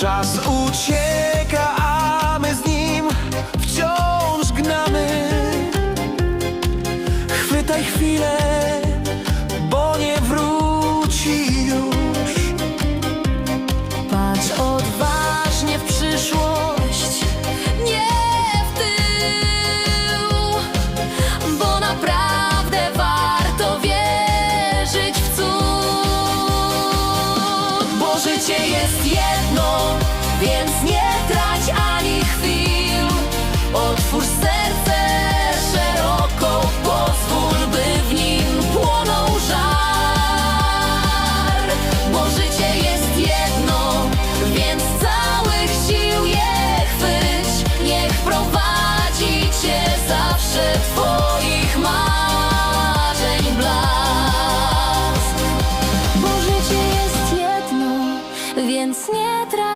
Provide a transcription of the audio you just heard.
Czas ucieka, a my z nim wciąż gnamy. Chwytaj chwilę. Bo życie jest jedno, więc nie trać ani chwil. Otwórz serce szeroko, pozwól, by w nim płonął żar. Bo życie jest jedno, więc całych sił je chwyć. Niech prowadzi cię zawsze twój więc nie trać.